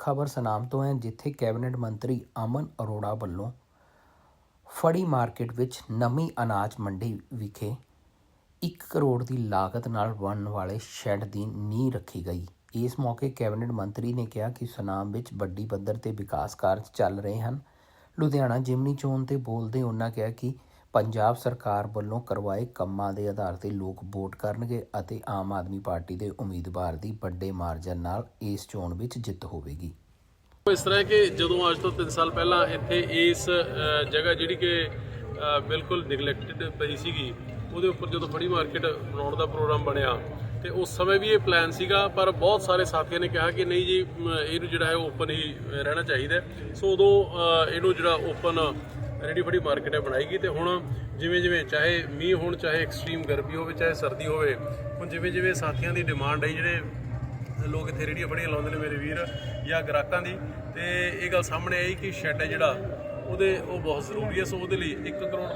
ਖਬਰ ਸਨਾਮ ਤੋਂ ਹੈ, ਜਿੱਥੇ ਕੈਬਨਿਟ ਮੰਤਰੀ ਅਮਨ ਅਰੋੜਾ ਵੱਲੋਂ ਫੜੀ ਮਾਰਕੀਟ ਵਿੱਚ ਨਵੀਂ ਅਨਾਜ ਮੰਡੀ ਵਿਖੇ 1 ਕਰੋੜ ਦੀ ਲਾਗਤ ਨਾਲ ਬਣਨ ਵਾਲੇ ਸ਼ੈੱਡ ਦੀ ਨੀਂਹ ਰੱਖੀ ਗਈ। ਇਸ ਮੌਕੇ ਕੈਬਨਿਟ ਮੰਤਰੀ ਨੇ ਕਿਹਾ ਕਿ ਸੁਨਾਮ ਵਿੱਚ ਵੱਡੀ ਪੱਧਰ ਤੇ ਵਿਕਾਸ ਕਾਰਜ ਚੱਲ ਰਹੇ ਹਨ। ਲੁਧਿਆਣਾ ਜਿਮਨੀ ਚੋਣ ਤੇ ਬੋਲਦੇ ਉਹਨਾਂ ਕਿਹਾ ਕਿ ਪੰਜਾਬ ਸਰਕਾਰ ਵੱਲੋਂ ਕਰਵਾਏ ਕੰਮਾਂ ਦੇ ਆਧਾਰ ਤੇ ਲੋਕ ਵੋਟ ਕਰਨਗੇ ਅਤੇ ਆਮ ਆਦਮੀ ਪਾਰਟੀ ਦੇ ਉਮੀਦਵਾਰ ਦੀ ਵੱਡੇ ਮਾਰਜਨ ਨਾਲ ਇਸ ਚੋਣ ਵਿੱਚ ਜਿੱਤ ਹੋਵੇਗੀ। ਇਸ ਤਰ੍ਹਾਂ ਕਿ ਜਦੋਂ ਅੱਜ ਤੋਂ 3 ਸਾਲ ਪਹਿਲਾਂ ਇੱਥੇ ਇਸ ਜਗ੍ਹਾ ਜਿਹੜੀ ਕਿ ਬਿਲਕੁਲ ਨਿਗਲੈਕਟਡ ਪਈ ਸੀਗੀ, ਉਹਦੇ ਉੱਪਰ ਜਦੋਂ ਫੜੀ ਮਾਰਕੀਟ ਬਣਾਉਣ ਦਾ ਪ੍ਰੋਗਰਾਮ ਬਣਿਆ, ਤੇ ਉਸ ਸਮੇਂ ਵੀ ਇਹ ਪਲਾਨ ਸੀਗਾ, ਪਰ ਬਹੁਤ ਸਾਰੇ ਸਾਥੀਆਂ ਨੇ ਕਿਹਾ ਕਿ ਨਹੀਂ ਜੀ ਇਹਨੂੰ ਜਿਹੜਾ ਹੈ ਓਪਨ ਹੀ ਰਹਿਣਾ ਚਾਹੀਦਾ ਸੋ ਉਦੋਂ ਇਹਨੂੰ ਜਿਹੜਾ ਓਪਨ ਰੈਡੀ ਫੜੀ ਮਾਰਕੀਟ ਹੈ ਬਣਾਈ ਗਈ ਤੇ ਹੁਣ ਜਿਵੇਂ ਜਿਵੇਂ ਚਾਹੇ ਮੀਂਹ ਹੋਣ, ਚਾਹੇ ਐਕਸਟ੍ਰੀਮ ਗਰਮੀ ਹੋਵੇ, ਚਾਹੇ ਸਰਦੀ ਹੋਵੇ, ਹੁਣ ਜਿਵੇਂ ਜਿਵੇਂ ਸਾਥੀਆਂ ਦੀ ਡਿਮਾਂਡ ਹੈ ਜਿਹੜੇ ਲੋਕ ਇੱਥੇ ਰੇੜੀਆਂ ਫੜੀਆਂ ਲਾਉਂਦੇ ਨੇ ਮੇਰੇ ਵੀਰ ਜਾਂ ਗ੍ਰਾਹਕਾਂ ਦੀ, ਤੇ ਇਹ ਗੱਲ ਸਾਹਮਣੇ ਆਈ ਕਿ ਸ਼ੈੱਡ ਹੈ ਜਿਹੜਾ, ਉਹਦੇ, ਉਹ ਬਹੁਤ ਜ਼ਰੂਰੀ ਹੈ, ਸੋ ਉਹਦੇ ਲਈ 1 ਕਰੋੜ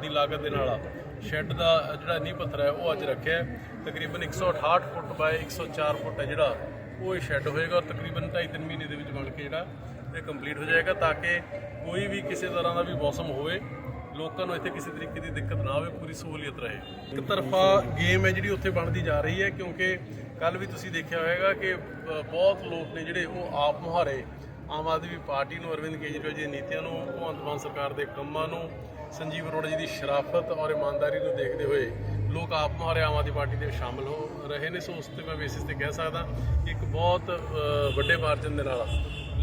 ਦੀ ਲਾਗਤ ਦੇ ਨਾਲ ਸ਼ੈੱਡ ਦਾ ਜਿਹੜਾ ਨੀਂਹ ਪੱਥਰ ਹੈ, ਉਹ ਅੱਜ ਰੱਖਿਆ ਹੈ। ਤਕਰੀਬਨ 168 ਫੁੱਟ ਬਾਏ 104 ਫੁੱਟ ਹੈ ਜਿਹੜਾ, ਉਹ ਇਹ ਸ਼ੈੱਡ ਹੋਏਗਾ ਔਰ ਤਕਰੀਬਨ 2.5 ਮਹੀਨੇ ਦੇ ਵਿੱਚ ਬਣ ਕੇ ਜਿਹੜਾ ਇਹ ਕੰਪਲੀਟ ਹੋ ਜਾਏਗਾ ਤਾਂ ਕਿ ਕੋਈ ਵੀ ਕਿਸੇ ਤਰ੍ਹਾਂ ਦਾ ਵੀ ਮੌਸਮ ਹੋਵੇ, ਲੋਕਾਂ ਨੂੰ ਇੱਥੇ ਕਿਸੇ ਤਰੀਕੇ ਦੀ ਦਿੱਕਤ ਨਾ ਆਵੇ, ਪੂਰੀ ਸਹੂਲੀਅਤ ਰਹੇ। ਇੱਕ ਤਰਫਾ ਗੇਮ ਹੈ ਜਿਹੜੀ ਉੱਥੇ ਬਣਦੀ ਜਾ ਰਹੀ ਹੈ, ਕਿਉਂਕਿ ਕੱਲ ਵੀ ਤੁਸੀਂ ਦੇਖਿਆ ਹੋਵੇਗਾ ਕਿ ਬਹੁਤ ਲੋਕ ਨੇ ਜਿਹੜੇ ਉਹ ਆਪ ਮੁਹਾਰੇ ਆਮ ਆਦਮੀ ਪਾਰਟੀ ਨੂੰ, ਅਰਵਿੰਦ ਕੇਜਰੀਵਾਲ ਜੀ ਦੀਆਂ ਨੀਤੀਆਂ ਨੂੰ, ਭਗਵੰਤ ਮਾਨ ਸਰਕਾਰ ਦੇ ਕੰਮਾਂ ਨੂੰ, ਸੰਜੀਵ ਅਰੋੜਾ ਜੀ ਦੀ ਸ਼ਰਾਫਤ ਔਰ ਇਮਾਨਦਾਰੀ ਨੂੰ ਦੇਖਦੇ ਹੋਏ ਲੋਕ ਆਪ ਮੁਹਾਰੇ ਆਮ ਆਦਮੀ ਪਾਰਟੀ ਦੇ ਵਿੱਚ ਸ਼ਾਮਲ ਹੋ ਰਹੇ ਨੇ। ਸੋ ਉਸ ਤੇ ਮੈਂ ਬੇਸਿਸ ਤੇ ਕਹਿ ਸਕਦਾ ਕਿ ਇੱਕ ਬਹੁਤ ਵੱਡੇ ਮਾਰਜਨ ਦੇ ਨਾਲ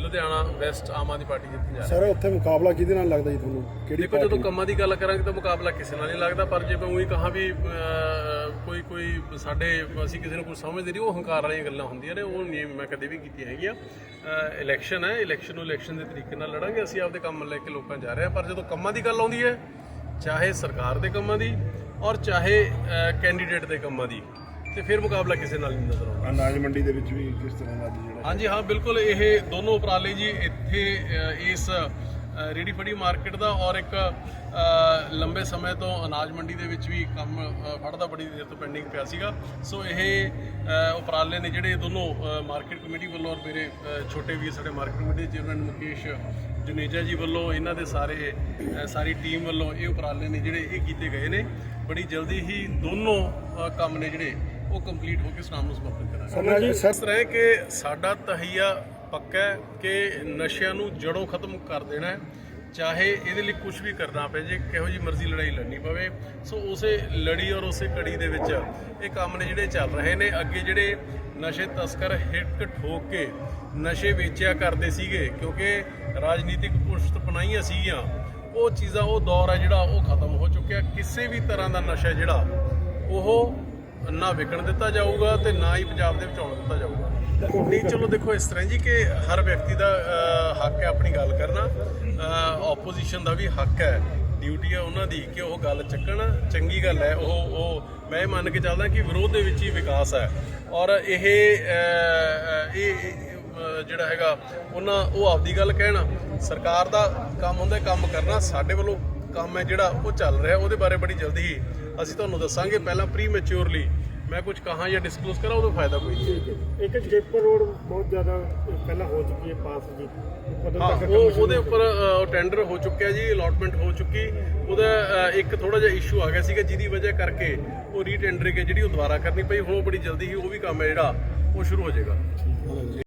ਲੁਧਿਆਣਾ ਵੈਸਟ ਆਮ ਆਦਮੀ ਪਾਰਟੀ ਜਿੱਤ ਜਾ ਰਹੀ। ਸਰ ਉੱਥੇ ਮੁਕਾਬਲਾ ਕਿਹਦੇ ਨਾਲ ਲੱਗਦਾ ਜੀ ਤੁਹਾਨੂੰ? ਕਿਹੜੀ ਦੇਖੋ ਜਦੋਂ ਕੰਮਾਂ ਦੀ ਗੱਲ ਕਰਾਂਗੇ ਤਾਂ ਮੁਕਾਬਲਾ ਕਿਸੇ ਨਾਲ ਨਹੀਂ ਲੱਗਦਾ ਪਰ ਜੇ ਮੈਂ ਉਹੀ ਕਹਾਂ ਵੀ ਕੋਈ ਕੋਈ ਸਾਡੇ ਅਸੀਂ ਕਿਸੇ ਨੂੰ ਕੁਝ ਸਮਝਦੇ ਨਹੀਂ ਉਹ ਹੰਕਾਰ ਵਾਲੀਆਂ ਗੱਲਾਂ ਹੁੰਦੀਆਂ ਨੇ ਉਹ ਨਹੀਂ ਮੈਂ ਕਦੇ ਵੀ ਕੀਤੀਆਂ ਹੈਗੀਆਂ। ਇਲੈਕਸ਼ਨ ਹੈ ਇਲੈਕਸ਼ਨ ਨੂੰ ਇਲੈਕਸ਼ਨ ਦੇ ਤਰੀਕੇ ਨਾਲ ਲੜਾਂਗੇ ਅਸੀਂ ਆਪਦੇ ਕੰਮ ਲੈ ਕੇ ਲੋਕਾਂ ਜਾ ਰਹੇ ਹਾਂ ਪਰ ਜਦੋਂ ਕੰਮਾਂ ਦੀ ਗੱਲ ਆਉਂਦੀ ਹੈ ਚਾਹੇ ਸਰਕਾਰ ਦੇ ਕੰਮਾਂ ਦੀ ਔਰ ਚਾਹੇ ਕੈਂਡੀਡੇਟ ਦੇ ਕੰਮਾਂ ਦੀ ਤੇ ਫਿਰ ਮੁਕਾਬਲਾ ਕਿਸੇ ਨਾਲ ਨਹੀਂ ਨਜ਼ਰ ਆਉਂਦਾ। ਅਨਾਜ ਮੰਡੀ ਦੇ ਵਿੱਚ ਵੀ ਕਿਸ ਤਰ੍ਹਾਂ ਦਾ ਜਿਹੜਾ ਹਾਂਜੀ ਹਾਂ ਬਿਲਕੁਲ ਇਹ ਦੋਨੋਂ ਉਪਰਾਲੇ ਜੀ ਇੱਥੇ ਇਸ ਅ, ਰੇਹੜੀ ਫੜੀ ਮਾਰਕੀਟ ਦਾ ਔਰ ਇੱਕ ਲੰਬੇ ਸਮੇਂ ਤੋਂ ਅਨਾਜ ਮੰਡੀ ਦੇ ਵਿੱਚ ਵੀ ਕੰਮ ਫੜਦਾ ਬੜੀ ਦੇਰ ਤੋਂ ਪੈਂਡਿੰਗ ਪਿਆ ਸੀਗਾ। ਸੋ ਇਹ ਉਪਰਾਲੇ ਨੇ ਜਿਹੜੇ ਦੋਨੋਂ ਮਾਰਕੀਟ ਕਮੇਟੀ ਵੱਲੋਂ ਔਰ ਮੇਰੇ ਛੋਟੇ ਵੀਰ ਸਾਡੇ ਮਾਰਕੀਟ ਕਮੇਟੀ ਦੇ ਚੇਅਰਮੈਨ ਮੁਕੇਸ਼ ਜੁਨੇਜਾ ਜੀ ਵੱਲੋਂ ਇਹਨਾਂ ਦੇ ਸਾਰੇ ਸਾਰੀ ਟੀਮ ਵੱਲੋਂ ਇਹ ਉਪਰਾਲੇ ਨੇ ਜਿਹੜੇ ਇਹ ਕੀਤੇ ਗਏ ਨੇ। ਬੜੀ ਜਲਦੀ ਹੀ ਦੋਨੋਂ ਕੰਮ ਨੇ ਜਿਹੜੇ ਉਹ ਕੰਪਲੀਟ ਹੋ ਕੇ ਸੁਨਾਮ ਨੂੰ ਸਮਰਪਿਤ ਕਰਾਂਗੇ। ਸਰ ਜੀ ਸਰ। ਇਸ ਤਰ੍ਹਾਂ ਹੈ ਕਿ ਸਾਡਾ ਤਹਈਆ ਪੱਕਾ ਹੈ ਕਿ ਨਸ਼ਿਆਂ ਨੂੰ ਜੜੋਂ ਖਤਮ ਕਰ ਦੇਣਾ ਹੈ ਚਾਹੇ ਇਹਦੇ ਲਈ ਕੁਝ ਵੀ ਕਰਨਾ ਪਏ ਜੇ ਕਿਹੋ ਜੀ ਮਰਜ਼ੀ ਲੜਾਈ ਲੜਨੀ ਪਵੇ। ਸੋ ਉਸੇ ਲੜੀ ਔਰ ਉਸੇ ਕੜੀ ਦੇ ਵਿੱਚ ਇਹ ਕੰਮ ਨੇ ਜਿਹੜੇ ਚੱਲ ਰਹੇ ਨੇ। ਅੱਗੇ ਜਿਹੜੇ ਨਸ਼ੇ ਤਸਕਰ ਹਿੱਟ ਠੋਕ ਕੇ ਨਸ਼ੇ ਵੇਚਿਆ ਕਰਦੇ ਸੀਗੇ ਕਿਉਂਕਿ ਰਾਜਨੀਤਿਕ ਪੁਸ਼ਤ ਪਨਾਈਆਂ ਸੀਗੀਆਂ ਉਹ ਚੀਜ਼ਾਂ ਉਹ ਦੌਰ ਹੈ ਜਿਹੜਾ ਉਹ ਖਤਮ ਹੋ ਚੁੱਕਿਆ। ਕਿਸੇ ਵੀ ਤਰ੍ਹਾਂ ਦਾ ਨਸ਼ਾ ਜਿਹੜਾ ਉਹ ਨਾ ਵਿਕਣ ਦਿੱਤਾ ਜਾਊਗਾ ਤੇ ਨਾ ਹੀ ਪੰਜਾਬ ਦੇ ਵਿੱਚ ਆਉਣ ਦਿੱਤਾ ਜਾਊਗਾ। ਨਹੀਂ ਚਲੋ ਦੇਖੋ ਇਸ ਤਰ੍ਹਾਂ ਜੀ ਕਿ ਹਰ ਵਿਅਕਤੀ ਦਾ ਹੱਕ ਹੈ ਆਪਣੀ ਗੱਲ ਕਰਨਾ। ਆਪੋਜੀਸ਼ਨ ਦਾ ਵੀ ਹੱਕ ਹੈ। ਡਿਊਟੀ ਹੈ ਉਹਨਾਂ ਦੀ ਕਿ ਉਹ ਗੱਲ ਚੱਕਣ। ਚੰਗੀ ਗੱਲ ਹੈ, ਉਹ ਉਹ, ਮੈਂ ਇਹ ਮੰਨ ਕੇ ਚੱਲਦਾ ਕਿ ਵਿਰੋਧ ਦੇ ਵਿੱਚ ਹੀ ਵਿਕਾਸ ਹੈ। ਔਰ ਇਹ ਇਹ ਜਿਹੜਾ ਹੈਗਾ, ਉਹਨਾਂ, ਉਹ ਆਪਦੀ ਗੱਲ ਕਹਿਣਾ। ਸਰਕਾਰ ਦਾ ਕੰਮ ਹੁੰਦਾ ਕੰਮ ਕਰਨਾ, ਸਾਡੇ ਵੱਲੋਂ ਕੰਮ ਹੈ ਜਿਹੜਾ ਉਹ ਚੱਲ ਰਿਹਾ ਉਹਦੇ ਬਾਰੇ ਬੜੀ ਜਲਦੀ ਹੀ ਅਸੀਂ ਤੁਹਾਨੂੰ ਦੱਸਾਂਗੇ। ਪਹਿਲਾਂ ਪ੍ਰੀ ਮੈਚੁਰਲੀ ਮੈਂ ਕੁਝ ਕਹਾਂ ਜਾਂ ਡਿਸਕਲੋਜ਼ ਕਰਾਂ ਉਹਦਾ ਫਾਇਦਾ ਕੋਈ ਨਹੀਂ। ਇੱਕ ਜੇਪਰ ਰੋਡ ਬਹੁਤ ਜ਼ਿਆਦਾ ਪਹਿਲਾਂ ਹੋ ਚੁੱਕੀ ਹੈ ਪਾਸ ਜੀ। ਉਹ ਉਹਦੇ ਉੱਪਰ ਟੈਂਡਰ ਹੋ ਚੁੱਕਿਆ ਜੀ ਅਲਾਟਮੈਂਟ ਹੋ ਚੁੱਕੀ। ਉਹਦਾ ਇੱਕ ਥੋੜਾ ਜਿਹਾ ਇਸ਼ੂ ਆ ਗਿਆ ਸੀਗਾ ਜਿਹਦੀ ਵਜ੍ਹਾ ਕਰਕੇ ਉਹ ਰੀਟੈਂਡਰਿੰਗ ਹੈ ਜਿਹੜੀ ਉਹ ਦੁਬਾਰਾ ਕਰਨੀ ਪਈ। ਹੁਣ ਉਹ ਬੜੀ ਜਲਦੀ ਹੀ ਉਹ ਵੀ ਕੰਮ ਹੈ ਜਿਹੜਾ ਉਹ ਸ਼ੁਰੂ ਹੋ ਜਾਏਗਾ।